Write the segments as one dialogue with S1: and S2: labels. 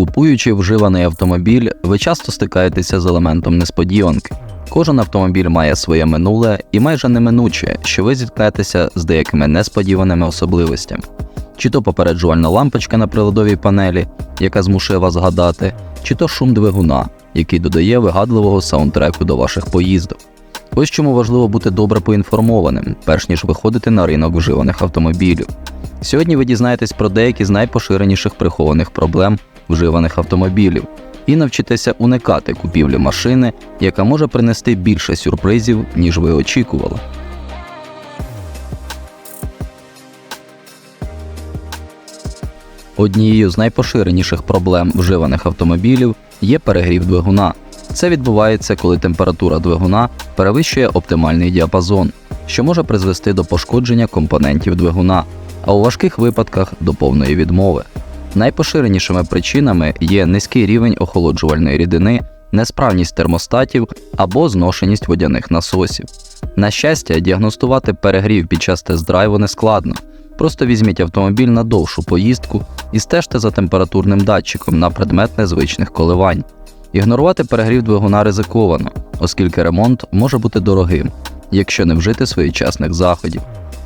S1: Купуючи вживаний автомобіль, ви часто стикаєтеся з елементом несподіванки. Кожен автомобіль має своє минуле і майже неминуче, що ви зіткнетеся з деякими несподіваними особливостями. Чи то попереджувальна лампочка на приладовій панелі, яка змушує вас згадати, чи то шум двигуна, який додає вигадливого саундтреку до ваших поїздок. Ось чому важливо бути добре поінформованим, перш ніж виходити на ринок вживаних автомобілів. Сьогодні ви дізнаєтесь про деякі з найпоширеніших прихованих проблем вживаних автомобілів і навчитеся уникати купівлі машини, яка може принести більше сюрпризів, ніж ви очікували. Однією з найпоширеніших проблем вживаних автомобілів є перегрів двигуна. Це відбувається, коли температура двигуна перевищує оптимальний діапазон, що може призвести до пошкодження компонентів двигуна, а у важких випадках до повної відмови. Найпоширенішими причинами є низький рівень охолоджувальної рідини, несправність термостатів або зношеність водяних насосів. На щастя, діагностувати перегрів під час тест-драйву не складно. Просто візьміть автомобіль на довшу поїздку і стежте за температурним датчиком на предмет незвичних коливань. Ігнорувати перегрів двигуна ризиковано, оскільки ремонт може бути дорогим, якщо не вжити своєчасних заходів.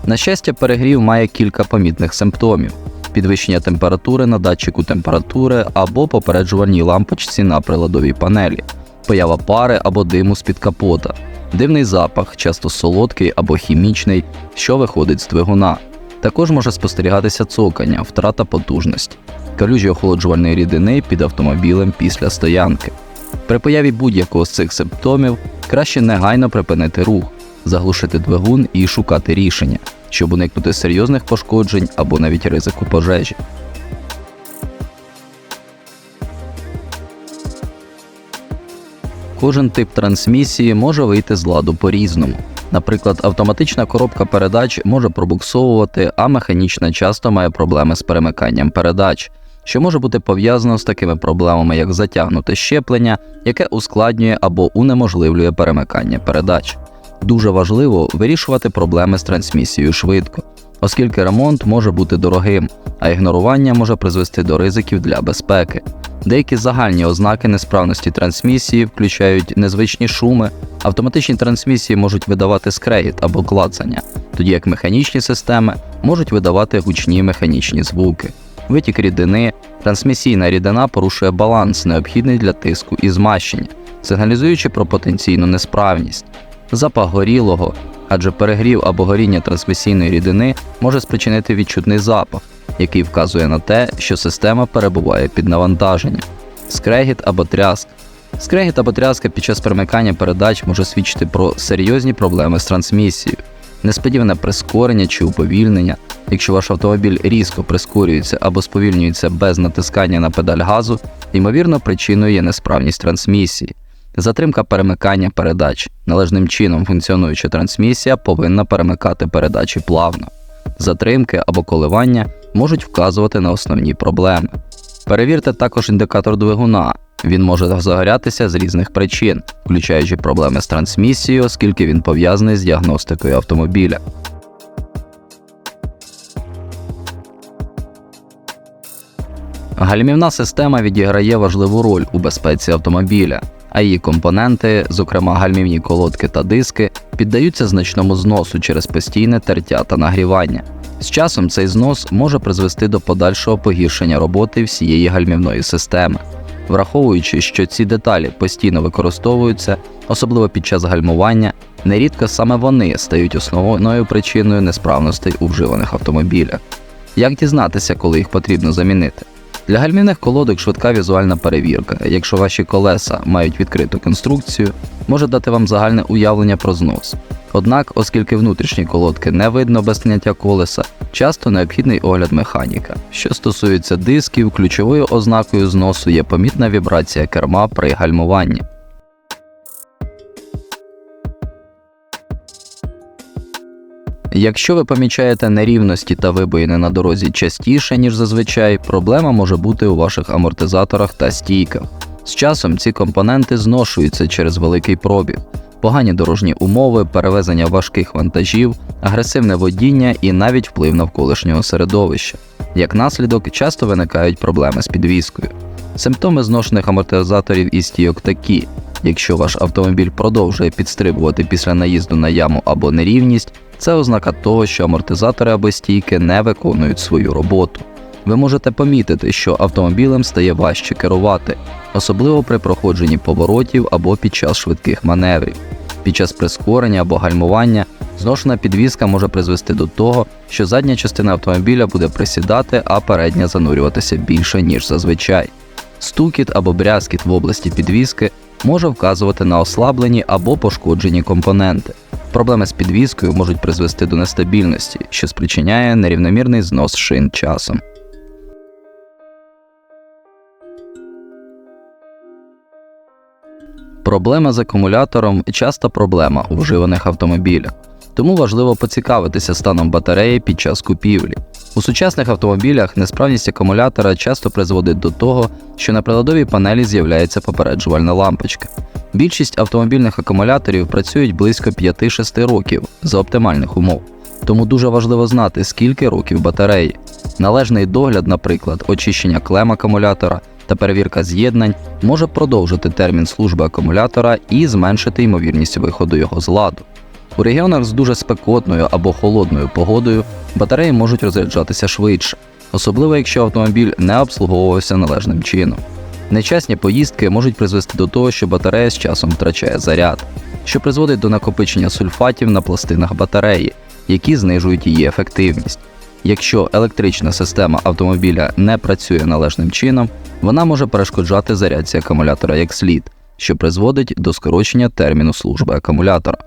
S1: На щастя, перегрів має кілька помітних симптомів: підвищення температури на датчику температури або попереджувальній лампочці на приладовій панелі, поява пари або диму з-під капота, дивний запах, часто солодкий або хімічний, що виходить з двигуна. Також може спостерігатися цокання, втрата потужності, калюжі охолоджувальної рідини під автомобілем після стоянки. При появі будь-якого з цих симптомів краще негайно припинити рух, заглушити двигун і шукати рішення, щоб уникнути серйозних пошкоджень або навіть ризику пожежі. Кожен тип трансмісії може вийти з ладу по-різному. Наприклад, автоматична коробка передач може пробуксовувати, а механічна часто має проблеми з перемиканням передач, що може бути пов'язано з такими проблемами, як затягнуте щеплення, яке ускладнює або унеможливлює перемикання передач. Дуже важливо вирішувати проблеми з трансмісією швидко, оскільки ремонт може бути дорогим, а ігнорування може призвести до ризиків для безпеки. Деякі загальні ознаки несправності трансмісії включають незвичні шуми, автоматичні трансмісії можуть видавати скрегіт або клацання, тоді як механічні системи можуть видавати гучні механічні звуки. Витік рідини, трансмісійна рідина порушує баланс, необхідний для тиску і змащення, сигналізуючи про потенційну несправність. Запах горілого, адже перегрів або горіння трансмісійної рідини може спричинити відчутний запах, який вказує на те, що система перебуває під навантаженням. Скрегіт або тряск. Скрегіт або тряска під час перемикання передач може свідчити про серйозні проблеми з трансмісією, несподіване прискорення чи уповільнення. Якщо ваш автомобіль різко прискорюється або сповільнюється без натискання на педаль газу, ймовірно, причиною є несправність трансмісії. Затримка перемикання передач. Належним чином функціонуюча трансмісія повинна перемикати передачі плавно. Затримки або коливання можуть вказувати на основні проблеми. Перевірте також індикатор двигуна. Він може загорятися з різних причин, включаючи проблеми з трансмісією, оскільки він пов'язаний з діагностикою автомобіля. Гальмівна система відіграє важливу роль у безпеці автомобіля, а її компоненти, зокрема гальмівні колодки та диски, піддаються значному зносу через постійне тертя та нагрівання. З часом цей знос може призвести до подальшого погіршення роботи всієї гальмівної системи. Враховуючи, що ці деталі постійно використовуються, особливо під час гальмування, нерідко саме вони стають основною причиною несправностей у вживаних автомобілях. Як дізнатися, коли їх потрібно замінити? Для гальмівних колодок швидка візуальна перевірка, якщо ваші колеса мають відкриту конструкцію, може дати вам загальне уявлення про знос. Однак, оскільки внутрішні колодки не видно без зняття колеса, часто необхідний огляд механіка. Що стосується дисків, ключовою ознакою зносу є помітна вібрація керма при гальмуванні. Якщо ви помічаєте нерівності та вибоїни на дорозі частіше, ніж зазвичай, проблема може бути у ваших амортизаторах та стійках. З часом ці компоненти зношуються через великий пробіг, погані дорожні умови, перевезення важких вантажів, агресивне водіння і навіть вплив навколишнього середовища. Як наслідок, часто виникають проблеми з підвіскою. Симптоми зношених амортизаторів і стійок такі: якщо ваш автомобіль продовжує підстрибувати після наїзду на яму або нерівність, це ознака того, що амортизатори або стійки не виконують свою роботу. Ви можете помітити, що автомобілем стає важче керувати, особливо при проходженні поворотів або під час швидких маневрів. Під час прискорення або гальмування зношена підвізка може призвести до того, що задня частина автомобіля буде присідати, а передня занурюватися більше, ніж зазвичай. Стукіт або брязкіт в області підвіски може вказувати на ослаблені або пошкоджені компоненти. Проблеми з підвіскою можуть призвести до нестабільності, що спричиняє нерівномірний знос шин часом. Проблема з акумулятором часто проблема у вживаних автомобілях, тому важливо поцікавитися станом батареї під час купівлі. У сучасних автомобілях несправність акумулятора часто призводить до того, що на приладовій панелі з'являється попереджувальна лампочка. Більшість автомобільних акумуляторів працюють близько 5-6 років за оптимальних умов, тому дуже важливо знати, скільки років батареї. Належний догляд, наприклад, очищення клем акумулятора та перевірка з'єднань може продовжити термін служби акумулятора і зменшити ймовірність виходу його з ладу. У регіонах з дуже спекотною або холодною погодою батареї можуть розряджатися швидше, особливо якщо автомобіль не обслуговувався належним чином. Нечасні поїздки можуть призвести до того, що батарея з часом втрачає заряд, що призводить до накопичення сульфатів на пластинах батареї, які знижують її ефективність. Якщо електрична система автомобіля не працює належним чином, вона може перешкоджати зарядці акумулятора як слід, що призводить до скорочення терміну служби акумулятора.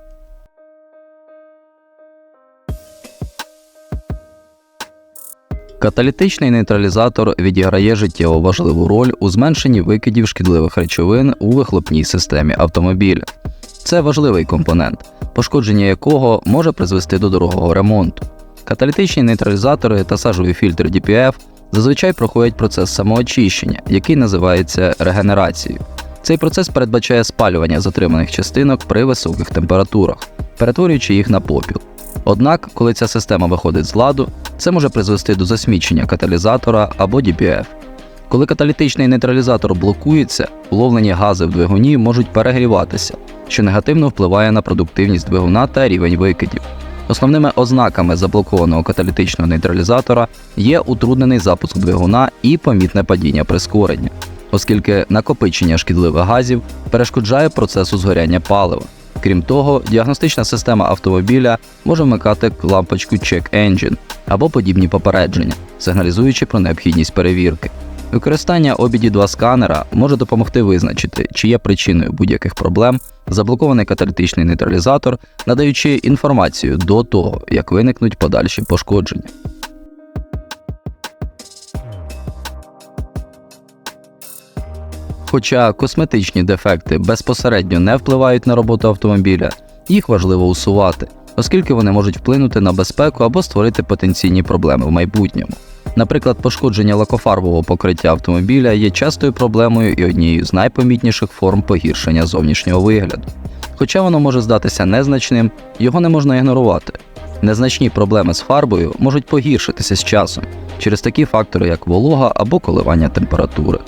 S1: Каталітичний нейтралізатор відіграє життєво важливу роль у зменшенні викидів шкідливих речовин у вихлопній системі автомобіля. Це важливий компонент, пошкодження якого може призвести до дорогого ремонту. Каталітичні нейтралізатори та сажовий фільтр DPF зазвичай проходять процес самоочищення, який називається регенерацією. Цей процес передбачає спалювання затриманих частинок при високих температурах, перетворюючи їх на попіл. Однак, коли ця система виходить з ладу, це може призвести до засмічення каталізатора або DPF. Коли каталітичний нейтралізатор блокується, уловлені гази в двигуні можуть перегріватися, що негативно впливає на продуктивність двигуна та рівень викидів. Основними ознаками заблокованого каталітичного нейтралізатора є утруднений запуск двигуна і помітне падіння прискорення, оскільки накопичення шкідливих газів перешкоджає процесу згоряння палива. Крім того, діагностична система автомобіля може вмикати лампочку Check Engine або подібні попередження, сигналізуючи про необхідність перевірки. Використання обіді 2 сканера може допомогти визначити, чи є причиною будь-яких проблем заблокований каталітичний нейтралізатор, надаючи інформацію до того, як виникнуть подальші пошкодження. Хоча косметичні дефекти безпосередньо не впливають на роботу автомобіля, їх важливо усувати, оскільки вони можуть вплинути на безпеку або створити потенційні проблеми в майбутньому. Наприклад, пошкодження лакофарбового покриття автомобіля є частою проблемою і однією з найпомітніших форм погіршення зовнішнього вигляду. Хоча воно може здатися незначним, його не можна ігнорувати. Незначні проблеми з фарбою можуть погіршитися з часом через такі фактори, як волога або коливання температури.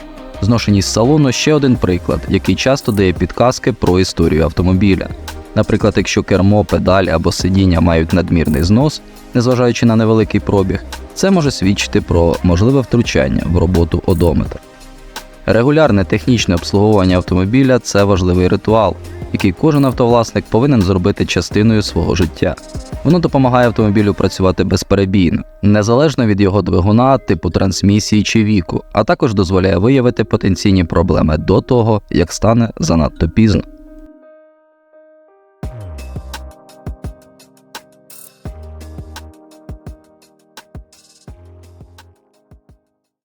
S1: Зношеність салону ще один приклад, який часто дає підказки про історію автомобіля. Наприклад, якщо кермо, педаль або сидіння мають надмірний знос, незважаючи на невеликий пробіг, це може свідчити про можливе втручання в роботу одометра. Регулярне технічне обслуговування автомобіля це важливий ритуал, який кожен автовласник повинен зробити частиною свого життя. Воно допомагає автомобілю працювати безперебійно, незалежно від його двигуна, типу трансмісії чи віку, а також дозволяє виявити потенційні проблеми до того, як стане занадто пізно.